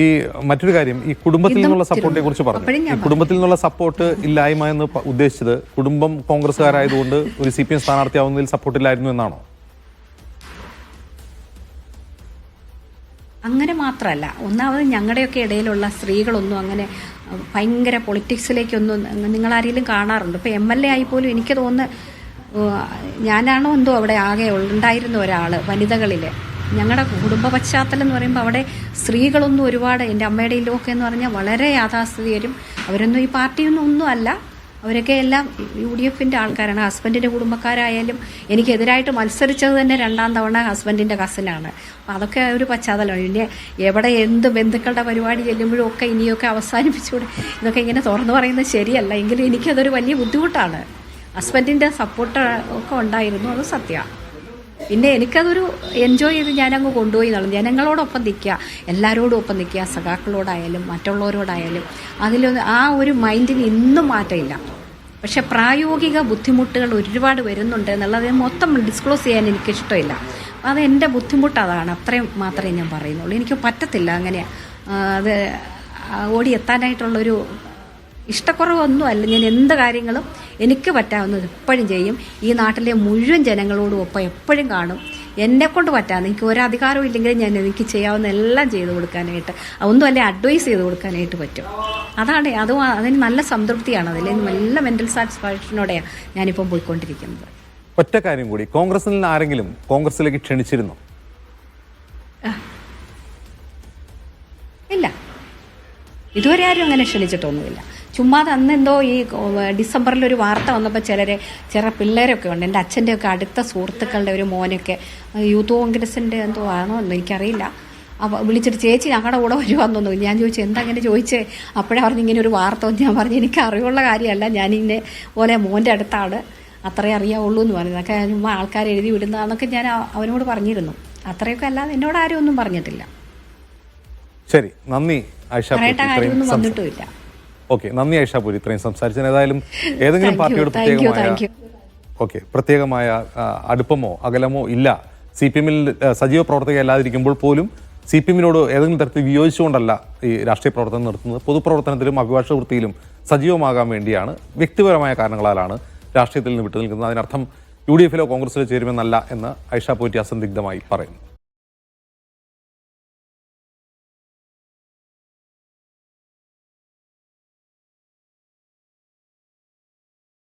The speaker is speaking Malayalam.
ഈ മറ്റൊരു കാര്യം ഈ കുടുംബത്തിൽ നിന്നുള്ള സപ്പോർട്ടിനെ കുറിച്ച് പറഞ്ഞു. ഈ കുടുംബത്തിൽ നിന്നുള്ള സപ്പോർട്ട് ഇല്ലായ്മ എന്ന് ഉദ്ദേശിച്ചത് കുടുംബം കോൺഗ്രസ്സുകാരായതുകൊണ്ട് ഒരു സി പി എം സ്ഥാനാർത്ഥിയാവുന്നതിൽ സപ്പോർട്ടില്ലായിരുന്നു എന്നാണോ? അങ്ങനെ മാത്രമല്ല ഒന്നാമത് ഞങ്ങളുടെയൊക്കെ ഇടയിലുള്ള സ്ത്രീകളൊന്നും അങ്ങനെ ഭയങ്കര പൊളിറ്റിക്സിലേക്കൊന്നും നിങ്ങളാരെങ്കിലും കാണാറുണ്ട്? ഇപ്പോൾ എം എൽ എ ആയി പോലും എനിക്ക് തോന്നുന്നു ഞാനാണോ എന്തോ അവിടെ ആകെ ഉണ്ടായിരുന്ന ഒരാൾ വനിതകളിൽ ഞങ്ങളുടെ കുടുംബ പശ്ചാത്തലം എന്ന് പറയുമ്പോൾ അവിടെ സ്ത്രീകളൊന്നും ഒരുപാട് എന്റെ അമ്മയുടെ ഇല്ലൊക്കെ എന്ന് പറഞ്ഞാൽ വളരെ യാഥാസ്ഥിതികരും. അവരൊന്നും ഈ പാർട്ടിയൊന്നും ഒന്നും അല്ല. അവരൊക്കെ എല്ലാം യു ഡി എഫിന്റെ ആൾക്കാരാണ് ഹസ്ബൻഡിന്റെ കുടുംബക്കാരായാലും എനിക്കെതിരായിട്ട് മത്സരിച്ചത് തന്നെ രണ്ടാം തവണ ഹസ്ബൻഡിന്റെ കസിനാണ്. അപ്പം അതൊക്കെ ഒരു പശ്ചാത്തലമാണ്. പിന്നെ എവിടെ എന്ത് ബന്ധുക്കളുടെ പരിപാടി ചെല്ലുമ്പോഴും ഒക്കെ ഇനിയൊക്കെ അവസാനിപ്പിച്ചുകൂടെ ഇതൊക്കെ ഇങ്ങനെ തുറന്നു പറയുന്നത് ശരിയല്ല. എങ്കിലും എനിക്കതൊരു വലിയ ബുദ്ധിമുട്ടാണ്. ഹസ്ബൻഡിന്റെ സപ്പോർട്ട് ഒക്കെ ഉണ്ടായിരുന്നു അത് സത്യമാണ് പിന്നെ എനിക്കതൊരു എൻജോയ് ചെയ്ത് ഞാനങ്ങ് കൊണ്ടുപോയി എന്നുള്ളത് ജനങ്ങളോടൊപ്പം നിൽക്കുക. എല്ലാവരോടും ഒപ്പം നിൽക്കുക. സഖാക്കളോടായാലും മറ്റുള്ളവരോടായാലും. അതിലൊന്ന് ആ ഒരു മൈൻഡിന് ഇന്നും മാറ്റമില്ല. പക്ഷെ പ്രായോഗിക ബുദ്ധിമുട്ടുകൾ ഒരുപാട് വരുന്നുണ്ട് എന്നുള്ളത് മൊത്തം ഡിസ്ക്ലോസ് ചെയ്യാൻ എനിക്ക് ഇഷ്ടമില്ല. അത് എന്റെ ബുദ്ധിമുട്ട് അതാണ്. അത്രയും മാത്രമേ ഞാൻ പറയുന്നുള്ളൂ. എനിക്ക് പറ്റത്തില്ല അങ്ങനെ അത് ഓടിയെത്താനായിട്ടുള്ളൊരു ഇഷ്ടക്കുറവൊന്നും അല്ല ഞാൻ എന്ത് കാര്യങ്ങളും എനിക്ക് പറ്റാവുന്നത് എപ്പോഴും ചെയ്യും. ഈ നാട്ടിലെ മുഴുവൻ ജനങ്ങളോടും ഒപ്പം എപ്പോഴും കാണും. എന്നെ കൊണ്ട് പറ്റാതെ എനിക്ക് ഒരധികാരവും ഇല്ലെങ്കിലും ഞാൻ എനിക്ക് ചെയ്യാവുന്ന എല്ലാം ചെയ്തു കൊടുക്കാനായിട്ട് ഒന്നും അല്ലെ അഡ്വൈസ് ചെയ്ത് കൊടുക്കാനായിട്ട് പറ്റും. അതാണ് അതും അതിന് നല്ല സംതൃപ്തിയാണ് അതിൽ. നല്ല മെന്റൽ സാറ്റിസ്ഫാക്ഷനോടെയാണ് ഞാനിപ്പം പോയിക്കൊണ്ടിരിക്കുന്നത്. ഒറ്റ കാര്യം കൂടി. കോൺഗ്രസിൽ നിന്ന് ആരെങ്കിലും കോൺഗ്രസിലേക്ക് ക്ഷണിച്ചിരുന്നു? ഇല്ല. ഇതുവരെ ആരും അങ്ങനെ ക്ഷണിച്ചിട്ടൊന്നുമില്ല. ചുമ്മാതെ അന്ന് എന്തോ ഈ ഡിസംബറിൽ ഒരു വാർത്ത വന്നപ്പോൾ ചിലരെ ചില പിള്ളേരൊക്കെ ഉണ്ട്. എന്റെ അച്ഛന്റെ ഒക്കെ അടുത്ത സുഹൃത്തുക്കളുടെ ഒരു മോനൊക്കെ യൂത്ത് കോൺഗ്രസിന്റെ എന്തോ ആണോ എന്ന് എനിക്കറിയില്ല. അപ്പോൾ വിളിച്ചിട്ട് ചേച്ചി ഞങ്ങളുടെ കൂടെ വരുവാന്നൊന്നു ഞാൻ ചോദിച്ചു എന്താ അങ്ങനെ ചോദിച്ചേ? അപ്പോഴേ പറഞ്ഞു ഇങ്ങനെ ഒരു വാർത്ത ഞാൻ പറഞ്ഞു എനിക്ക് അറിവുള്ള കാര്യമല്ല. ഞാനിങ്ങനെ പോലെ മോന്റെ അടുത്താണ്. അത്രേ അറിയാവുള്ളൂ എന്ന് പറഞ്ഞു. അതൊക്കെ ചുമ്മാ ആൾക്കാർ എഴുതി വിടുന്നതെന്നൊക്കെ ഞാൻ അവ- അവനോട് പറഞ്ഞിരുന്നു. അത്രയൊക്കെ അല്ലാതെ എന്നോട് ആരും ഒന്നും പറഞ്ഞിട്ടില്ല. ശരി. നന്ദി പറയേണ്ട കാര്യമൊന്നും വന്നിട്ടുമില്ല. ഓക്കെ നന്ദി ആയിഷ പൂരി. ഇത്രയും സംസാരിച്ചതിന് ഏതായാലും ഏതെങ്കിലും പാർട്ടിയോട് പ്രത്യേകമായ ഓക്കെ പ്രത്യേകമായ അടുപ്പമോ അകലമോ ഇല്ല. സി പി എമ്മിൽ സജീവ പ്രവർത്തക അല്ലാതിരിക്കുമ്പോൾ പോലും സി പി എമ്മിനോട് ഏതെങ്കിലും തരത്തിൽ വിയോജിച്ചുകൊണ്ടല്ല ഈ രാഷ്ട്രീയ പ്രവർത്തനം നടത്തുന്നത്. പൊതുപ്രവർത്തനത്തിലും അഭിഭാഷക വൃത്തിയിലും സജീവമാകാൻ വേണ്ടിയാണ്. വ്യക്തിപരമായ കാരണങ്ങളാലാണ് രാഷ്ട്രീയത്തിൽ നിന്ന് വിട്ടു നിൽക്കുന്നത് അതിനർത്ഥം യു ഡി എഫിലോ കോൺഗ്രസിലോ ചേരുമെന്നല്ല എന്ന് ഐഷ പോറ്റി അസന്ദിഗ്ധമായി പറയുന്നു.